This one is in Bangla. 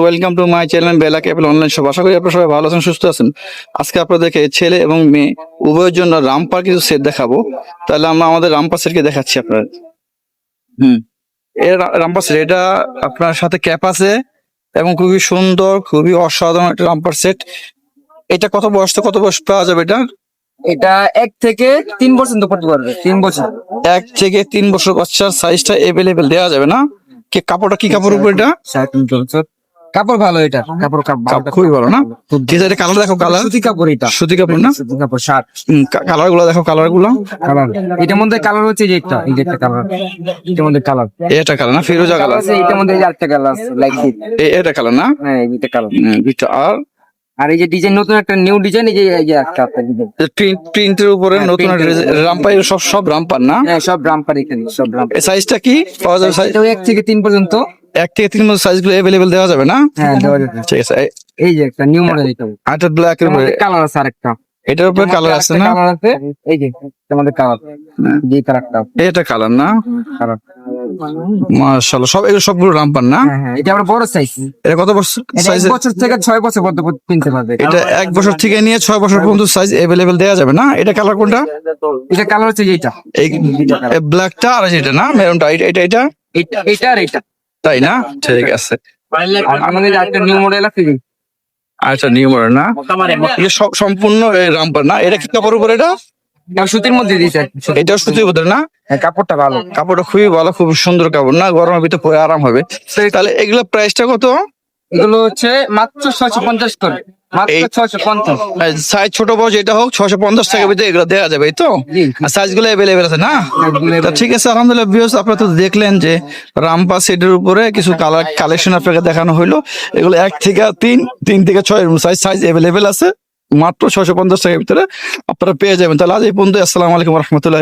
ওয়েলকাম টু মাই চ্যানেল বেলা ক্যাপেল অনলাইন শপ আশা করি আপনারা সবাই ভালো আছেন সুস্থ আছেন। আজকে আপনাদেরকে ছেলে এবং মেয়ে উভয়ের জন্য রামপার কিছু সেট দেখাবো। তাহলে আমরা আমাদের রামপার সেটকে দেখাচ্ছি আপনার হুম। এর রামপার সেট এটা আপনার সাথে ক্যাপ আছে এবং খুবই সুন্দর খুবই অসাধারণ একটা রামপার সেট এটা কত বয়স কত বয়স পাওয়া যাবে এটা এটা এক থেকে তিন পর্যন্ত পড়তে পারবে তিন বছর। এক থেকে তিন বছর বাচ্চার সাইজটা এভেলেবেল দেওয়া যাবে না। কি কাপড়টা কি কাপড় উপর এটা? বছর কাপড় ভালো এটা কাপড় কাপড় কাপড় খুবই ভালো না? ঠিক আছে কালার দেখো কালার। সুতি কাপড় এটা। সুতি কাপড় না? সুতি কাপড় শার্ট। কালারগুলো দেখো কালারগুলো কালার। এটার মধ্যে কালার হচ্ছে যে একটা এই যে একটা কালার। এটার মধ্যে কালার। এটা কালার না? ফিরোজা কালার আছে এটার মধ্যে আরেকটা কালার আছে লাইক এটা কালার না? হ্যাঁ এইটা কালার। দুইটা আর? আর এই যে ডিজাইন নতুন একটা নিউ ডিজাইন এই যে। প্রিন্টের উপরে হ্যাঁ, নতুন রামপাই সব সব রামপার না? হ্যাঁ সব রামপার এখানে সব রামপার সাইজটা কি? পাওয়া যাবে সাইজ এক থেকে তিন পর্যন্ত। এক থেকে তিন মধ্যে সাইজগুলো এভেলেবেল দেওয়া যাবে না? হ্যাঁ দেওয়া যাবে। ঠিক আছে এই- যে একটা নিউ মডেল এটা আরেকটা ব্ল্যাক এর উপরে। কালার আছে আরেকটা। এটার উপরে কালার আছে না? কালার আছে। এই যে আমাদের কালার যে কালারটা এটা কালার না? কালার মাশাআল্লাহ সব এগুলো সবগুলো রামপার না? হ্যাঁ হ্যাঁ এটা বড় সাইজ এটা কত বছর সাইজ বছর থেকে বছর পর্যন্ত কিনতে পারবে। এটা এক বছর থেকে নিয়ে বছর পর্যন্ত সাইজ যাবে না? এটা কালার কোনটা? এটা কালার হচ্ছে যেটা এই ব্ল্যাকটা আর এটা না? মেরুনটা এটা? এটা এটা আর এটা। তাই না? ঠিক আছে। আমাদের একটা নিউ মডেল আছে। আচ্ছা নিউ মডেল না? সম্পূর্ণ রামপার না? এটা কি কাপড় উপরে এটা? সুতির মধ্যে দিয়েছে। এটা সুতির উপরে না? হ্যাঁ কাপড়টা ভালো। কাপড়টা খুবই ভালো খুব সুন্দর কাপড় না? গরমের ভিতরে পরে আরাম হবে। তাহলে এগুলো প্রাইসটা কত? এগুলো হচ্ছে মাত্র ছয়শো পঞ্চাশ করে। মাত্র এই- ছয়শো পঞ্চাশ। সাইজ ছোট বড় যেটা হোক ছশো পঞ্চাশ টাকার ভিতরে এগুলো দেওয়া যাবে তো? সাইজগুলো অ্যাভেলেবেল আছে না? তা ঠিক আছে আলহামদুলিল্লাহ ভিউস আপনারা তো দেখলেন যে রামপা সেটের উপরে কিছু কালার কালেকশন আপনাকে দেখানো হলো এগুলো এক থেকে তিন তিন থেকে ছয় সাইজ সাইজ অ্যাভেলেবেল আছে। মাত্র ছশো পঞ্চাশ টাকার ভিতরে আপনারা পেয়ে যাবেন। তাহলে আজ এই পর্যন্ত আসসালামু আলাইকুম রহমতুল্লাহ